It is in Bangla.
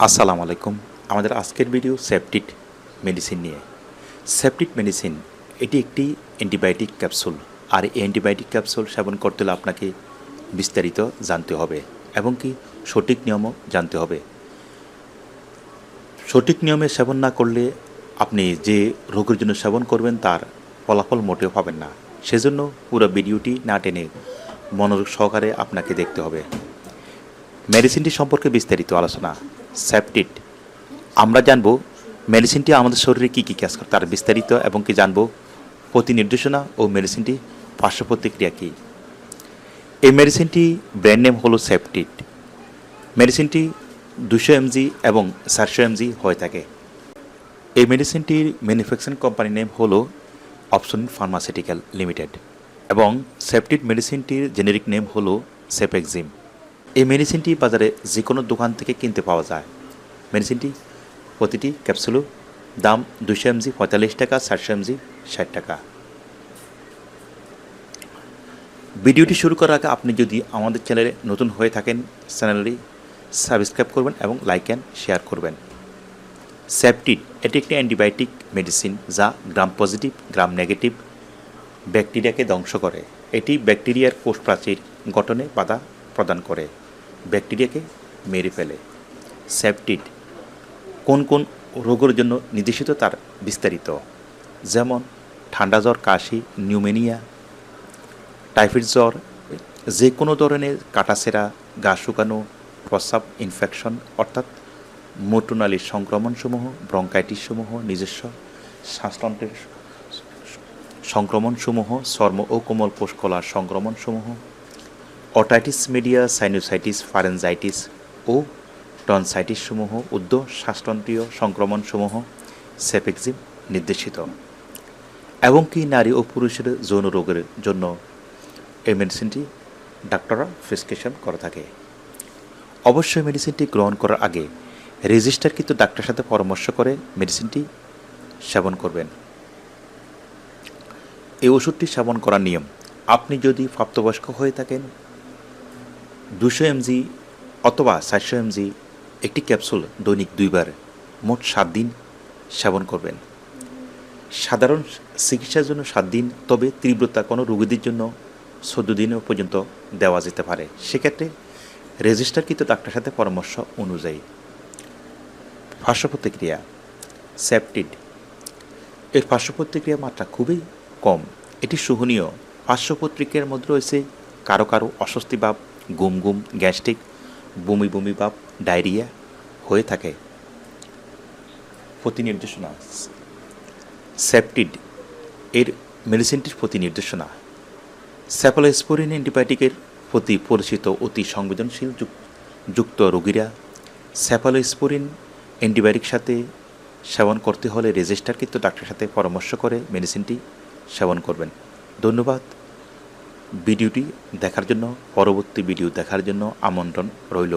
আসসালামু আলাইকুম। আমাদের আজকের ভিডিও সেপটিট মেডিসিন নিয়ে। সেপটিট মেডিসিন এটি একটি অ্যান্টিবায়োটিক ক্যাপসুল আর এই অ্যান্টিবায়োটিক ক্যাপসুল সেবন করতে হলে আপনাকে বিস্তারিত জানতে হবে এবং কি সঠিক নিয়মও জানতে হবে। সঠিক নিয়মে সেবন না করলে আপনি যে রোগের জন্য সেবন করবেন তার ফলাফল মোটেও পাবেন না। সেজন্য পুরো ভিডিওটি না টেনে মনোযোগ সহকারে আপনাকে দেখতে হবে। মেডিসিনটি সম্পর্কে বিস্তারিত আলোচনা। সেপটিট আমরা জানব মেডিসিনটি আমাদের শরীরে কী কী কাজ করে, তার বিস্তারিত এবং কি জানব প্রতি নির্দেশনা ও মেডিসিনটি পার্শ্ব প্রতিক্রিয়া কী। এই মেডিসিনটি ব্র্যান্ড নেম হলো সেপটিট মেডিসিনটি দুশো এমজি এবং চারশো এমজি হয়ে থাকে। এই মেডিসিনটির ম্যানুফ্যাকচারিং কোম্পানির নেম হলো অপশন ফার্মাসিউটিক্যাল লিমিটেড এবং সেপটিট মেডিসিনটির জেনেরিক নেম হলো সেপেক্সিম এই মেডিসিনটি বাজারে যে কোনো দোকান থেকে কিনতে পাওয়া যায়। মেডিসিনটি প্রতিটি ক্যাপসুলও দাম দুশো এমজি পঁয়তাল্লিশ টাকা, চারশো এমজি ষাট টাকা। ভিডিওটি শুরু করার আগে আপনি যদি আমাদের চ্যানেলে নতুন হয়ে থাকেন, চ্যানেলটি সাবস্ক্রাইব করবেন এবং লাইক অ্যান্ড শেয়ার করবেন। সেপটিট এটি একটি অ্যান্টিবায়োটিক মেডিসিন যা গ্রাম পজিটিভ গ্রাম নেগেটিভ ব্যাকটেরিয়াকে ধ্বংস করে। এটি ব্যাকটেরিয়ার কোষ প্রাচীর গঠনে বাধা প্রদান করে। ব্যাকটেরিয়াকে মেরে ফেলে। সেপটিট কোন কোন রোগের জন্য নির্দেশিত তার বিস্তারিত, যেমন ঠান্ডা জ্বর, কাশি, নিউমেনিয়া, টাইফয়েড জ্বর, যে কোনো ধরনের কাটাছেরা গা শুকানো, প্রস্রাব ইনফেকশন, অর্থাৎ মোটনালীর সংক্রমণসমূহ, ব্রঙ্কাইটিসসমূহ, নিজস্ব শ্বাসতন্ত্রের সংক্রমণসমূহ, চর্ম ও কোমল পোষকলার সংক্রমণসমূহ অটাইটিস মিডিয়া, সাইনোসাইটিস, ফারেনজাইটিস ও টনসাইটিসসমূহ উদ্য শ্বাসতন্ত্রীয় সংক্রমণসমূহ সেপেক্সিম নির্দেশিত। এবং কি নারী ও পুরুষের যৌন রোগের জন্য এই মেডিসিনটি ডাক্তাররা প্রেসক্রিপশন করে থাকে। অবশ্যই মেডিসিনটি গ্রহণ করার আগে রেজিস্টারকৃত ডাক্তারের সাথে পরামর্শ করে মেডিসিনটি সেবন করবেন। এই ওষুধটি সেবন করার নিয়ম, আপনি যদি প্রাপ্তবয়স্ক হয়ে থাকেন দুশো এমজি অথবা চারশো এমজি একটি ক্যাপসুল দৈনিক দুইবার মোট সাত দিন সেবন করবেন। সাধারণ চিকিৎসার জন্য সাত দিন, তবে তীব্রতা কোনো রোগীদের জন্য চোদ্দ দিনও পর্যন্ত দেওয়া যেতে পারে। সেক্ষেত্রে রেজিস্টারকৃত ডাক্তারের সাথে পরামর্শ অনুযায়ী। পার্শ্ব প্রতিক্রিয়া, সেপটিড। এর পার্শ্ব প্রতিক্রিয়ার মাত্রা খুবই কম। এটি সহনীয়। পার্শ্ব প্রতিক্রিয়ার মধ্যে রয়েছে কারও কারও অস্বস্তি ভাব গুম গুম, গ্যাস্ট্রিক, বমি বমি ভাব, ডায়রিয়া হয়ে থাকে। প্রতি নির্দেশনা সেপটিড এর মেডিসিনটির প্রতি নির্দেশনা স্যাপোলোস্পোরিন অ্যান্টিবায়োটিকের প্রতি পরিচিত অতি সংবেদনশীল যুক্ত রোগীরা স্যাপালোস্পোরিন অ্যান্টিবায়োটিক সাথে সেবন করতে হলে রেজিস্টারকৃত ডাক্তারের সাথে পরামর্শ করে মেডিসিনটি সেবন করবেন। ধন্যবাদ। ভিডিওটি দেখার জন্য পরবর্তী ভিডিও দেখার জন্য আমন্ত্রণ রইল।